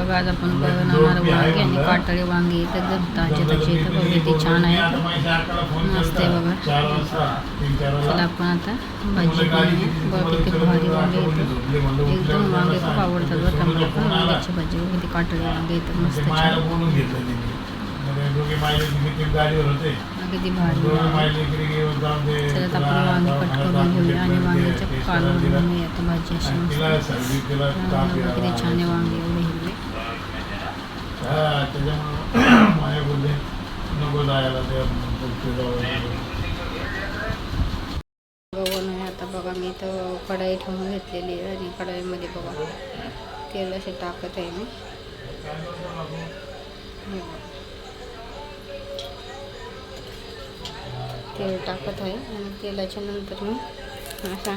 बघा आज आपण बनवणार? वांगी आणि काटाळी वांगी. तर एकदम ताजे ताजे तर बघा किती छान आहे. मस्त आहे बघा. चला आपण आता भाजी बघा किती भारी वांगे येतं एकदम वांगे खूप आवडतात का. मला पण वांग्याची भाजी बघा किती काटाळी वांगे येतं मस्त किती भारी वांगे. चला आता आपण वांगे कट करून घेऊया आणि वांग्याच्या कालवून बनवूया. आता भाजी अशी मस्त बघा किती छान आहे वांगे एवढे त्याच्यामुळे माझ्या बोलले नको जायला ते बघून आता बघा मी तर कढाई ठेवून घेतलेली आहे. आणि कढाईमध्ये बघा तेल असे टाकत आहे मी. तेल टाकत आहे. आणि तेलाच्या नंतर मी असा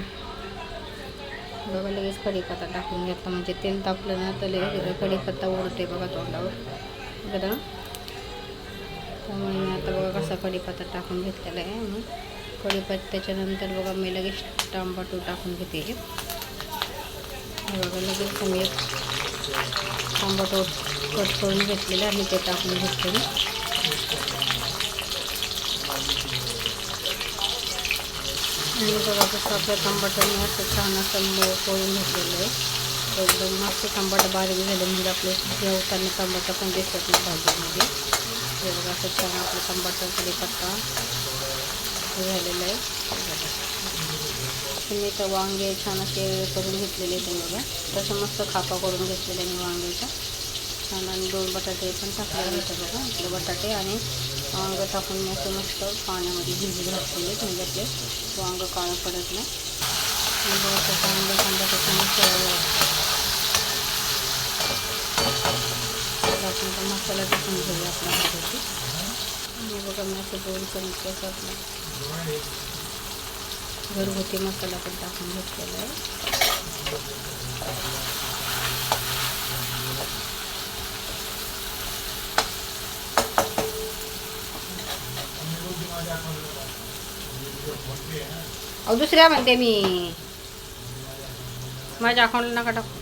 बघा लगेच कढीपत्ता टाकून घेतला. म्हणजे तेल तापलं ना तर लगेच कढीपत्ता ओढते बघा तोंडावर. बघा. त्यामुळे मी आता बघा कसा कढीपत्ता टाकून घेतलेला आहे. आणि कढीपत्त्याच्या नंतर बघा मी लगेच टांबाटू टाकून घेते. बघा लगेच मी एक टांबाटो कट करून घेतलेला आणि ते टाकून घेतले मी बघा जसं आपल्या टमाटोने असं छान असं पोळून घेतलेलं आहे एकदम मस्त टमाटर बारीक झाले म्हणजे आपले जेवताना टमाटर पण दिसत नाही भाजीमध्ये हे बघा असं छान आपलं टमाटर कढीपत्ता हे झालेलं आहे मी तर वांगे छान असे करून घेतलेले ते बघा तसं मस्त खापा करून घेतलेले मी वांग्याच्या छान आणि दोन बटाटे पण टाकलेले होते बघा आपले बटाटे आणि वांग टाकून मी असं मस्त पाण्यामध्ये भिजू घातलेले म्हणजे आपले वांग काळं पडत नाही. आणि बघा असं चांगलं कांदा टाकून मस्त आपण तो मसाला टाकून घेऊया आपल्या भाजीची आणि बघा मी असं दोन चमचे असं आपलं घरगुती मसाला पण टाकून घेतलेला आहे. अहो दुसऱ्या म्हणते मी. माझ्या अकाउंटला नका टाकू.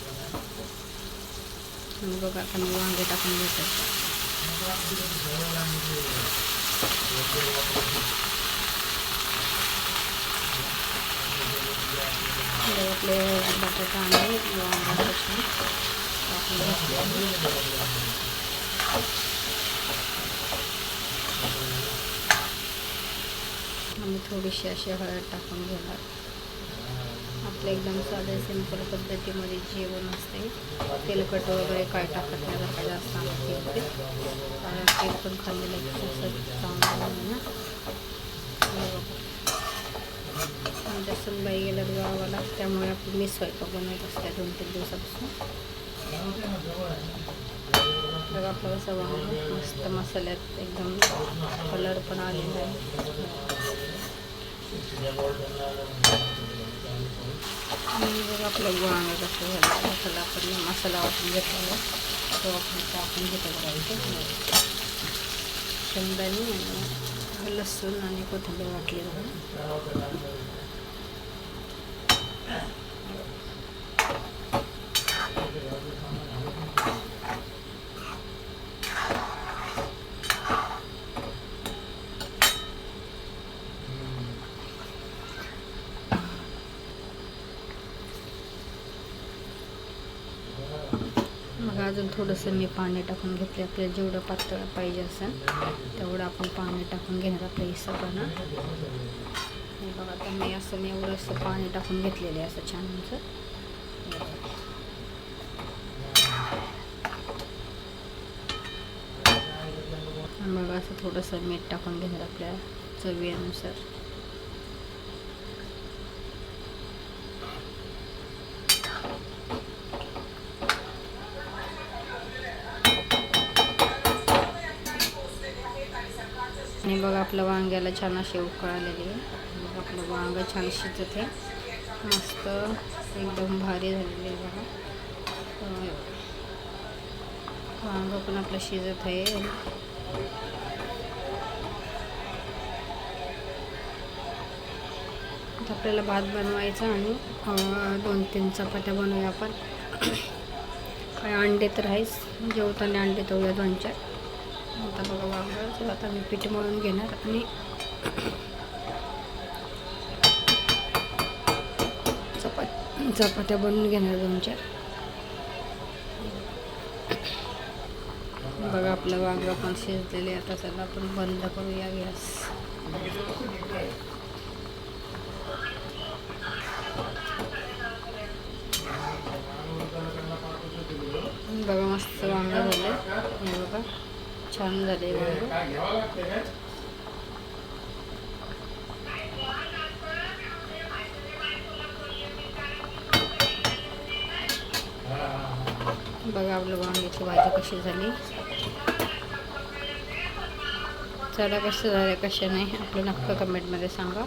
बघा आता मी वांगे टाकून घेते आपले बटाटा आणि वांगा टाकून मी थोडीशी अशी हळद टाकून घेणार. आपलं एकदम साधे सिंपल पद्धतीमध्ये जेवण असते. तेलकट वगैरे काय टाकत नाही जर का जास्त आमची होते. कारण तेल पण खाल्लेलं खूप असं चांगलं ना. आमच्या सुनबाई गेल्यात गावाला त्यामुळे आपली मी स्वयंपाक बनवत असते दोन तीन दिवसापासून. बघा आपलं कसं मस्त मसाल्यात एकदम कलर पण आलेला आहे. आणि बघा आपलं वांग कसं झालं. मसाला आपण मसाला वाटून घेतला तो आपण टाकून घेतो बघा इथे. शेंगदाणे आणि लसूण आणि कोथिंबीर वाटली बघा अजून थोडंसं मी पाणी टाकून घेतले आपल्याला जेवढं पातळ पाहिजे असेल तेवढं आपण पाणी टाकून घेणार आपल्या हिसाबानं हे बघा आता मी असं मी एवढं असं पाणी टाकून घेतलेलं आहे असं छान आमचं. बघा असं थोडंसं मीठ टाकून घेणार आपल्या चवीनुसार. आणि बघा आपलं वांग्याला छान अशी उकळलेली आहे. बघा आपलं वांग छान शिजत आहे. मस्त एकदम भारी झालेली आहे बघा. वांग पण आपलं शिजत आहे. आपल्याला भात बनवायचा आणि दोन तीन चपात्या बनवूया आपण. काय अंडे तर आहेच. जेवताना अंडे तळूया दोन चार. आता बघा वांगं तर आता मी पीठ मळून घेणार आणि चपात चपात्या बनवून घेणार दोन चार बघा आपलं वांगं पण शिजलेले आता चला आपण बंद करूया गॅस. बघा मस्त वांगं झालं बघा. छान झाले बघा. आपलं वांग्याची भाजी कशी झाली. चला कसं झालं कशा नाही आपलं नक्की कमेंटमध्ये सांगा.